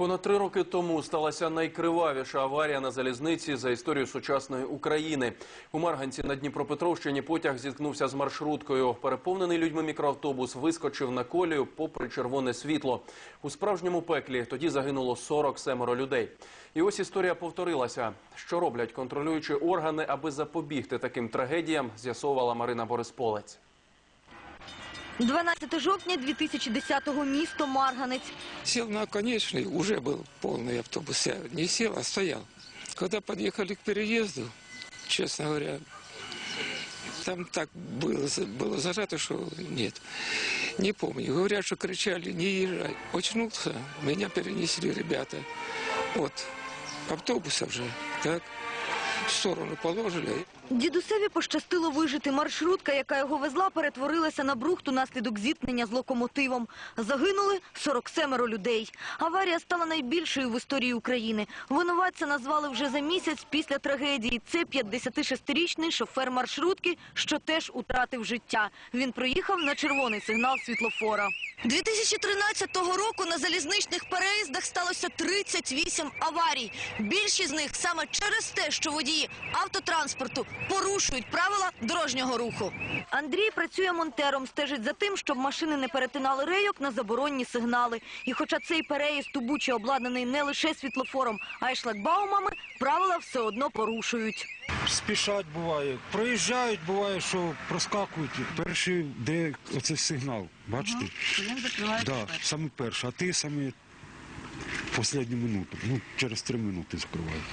Понад три роки тому сталася найкривавіша аварія на залізниці за історію сучасної України. У Марганці на Дніпропетровщині потяг зіткнувся з маршруткою. Переповнений людьми мікроавтобус вискочив на колію попри червоне світло. У справжньому пеклі тоді загинуло 47 людей. І ось історія повторилася. Що роблять контролюючі органи, аби запобігти таким трагедіям, з'ясовувала Марина Борисполець. 12 жовтня 2010-го, місто Марганець. Сел на конечный, уже был полный автобус. Я не сел, а стоял. Когда подъехали к переезду, честно говоря, там так было, за- было зажато, что нет. Не помню. Говорят, что кричали, не езжай. Очнулся, меня перенесли ребята от автобуса вже, так, в сторону положили. Дідусеві пощастило вижити. Маршрутка, яка його везла, перетворилася на брухт унаслідок зіткнення з локомотивом. Загинули 47 людей. Аварія стала найбільшою в історії України. Винуватця назвали вже за місяць після трагедії. Це 56-річний шофер маршрутки, що теж утратив життя. Він проїхав на червоний сигнал світлофора. 2013 року на залізничних переїздах сталося 38 аварій. Більшість з них саме через те, що водії автотранспорту порушують правила дорожнього руху. Андрій працює монтером, стежить за тим, щоб машини не перетинали рейок на заборонні сигнали. І хоча цей переїзд у Бучі обладнаний не лише світлофором, а й шлагбаумами, правила все одно порушують. спішать буває. Проїжджають, буває, що проскакують. Перший, де оцей сигнал, бачите? Да, саме перший, а ти саме в останню минуту. Ну, через три минути закривають.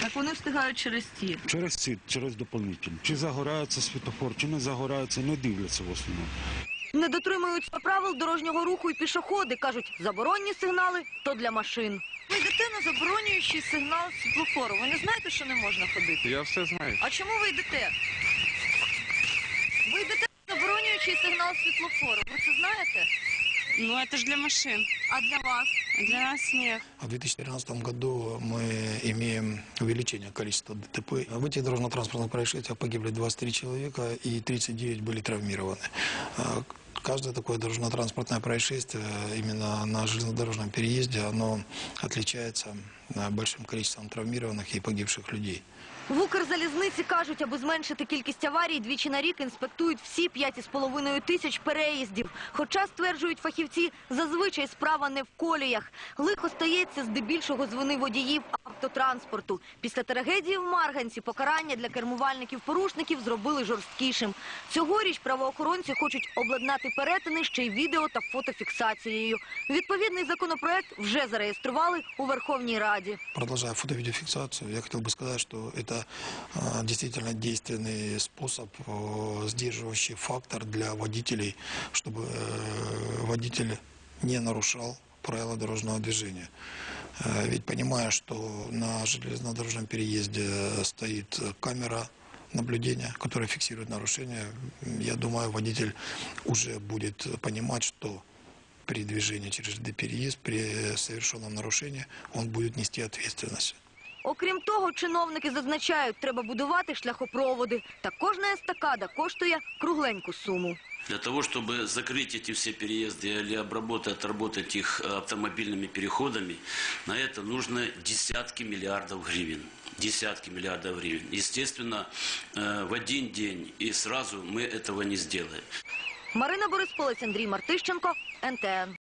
Так вони встигають через ті. Через ці, через доповнительні. Чи загорається світофор, чи не загорається, не дивляться в основному. Не дотримуються правил дорожнього руху і пішоходи. Кажуть, заборонні сигнали то для машин. Ви йдете на заборонюючий сигнал світлофору. Ви не знаєте, що не можна ходити? Я все знаю. А чому ви йдете? Ви йдете на заборонюючий сигнал світлофору. Ви це знаєте? Ну, это же для машин. А для вас? Для нас нет. А В 2013 году мы имеем увеличение количества ДТП. В этих дорожно-транспортных происшествиях погибли 23 человека и 39 были травмированы. А, Каждое такое дорожно-транспортное происшествие именно на железнодорожном переезде, оно отличается а, большим количеством травмированных и погибших людей. В Укрзалізниці кажуть, аби зменшити кількість аварій, двічі на рік інспектують всі 5,5 тисяч переїздів. Хоча, стверджують фахівці, зазвичай справа не в коліях. Лихо стається здебільшого з вини водіїв автотранспорту. Після трагедії в Марганці покарання для кермувальників-порушників зробили жорсткішим. Цьогоріч правоохоронці хочуть обладнати перетини ще й відео та фотофіксацією. Відповідний законопроект вже зареєстрували у Верховній Раді. Продолжая фото-видеофиксацию, я хотел бы сказать, что а, действительно действенный способ, а, сдерживающий фактор для водителей, чтобы э, водитель не нарушал правила дорожного движения. Э, Ведь понимая, что на железнодорожном переезде стоит камера наблюдения, которая фиксирует нарушения, я думаю, водитель уже будет понимать, что при движении через переезд, при совершенном нарушении, он будет нести ответственность. Окрім того, чиновники зазначають, треба будувати шляхопроводи. Та кожна естакада коштує кругленьку суму. Для того, чтобы закрыть эти все переезды или обработать, отработать их э, автомобильными переходами, на это нужно десятки миллиардов гривен. Десятки миллиардов гривен. Естественно, э, в один день и сразу мы этого не сделаем. Марина Борисполець, Андрій Мартищенко, НТН.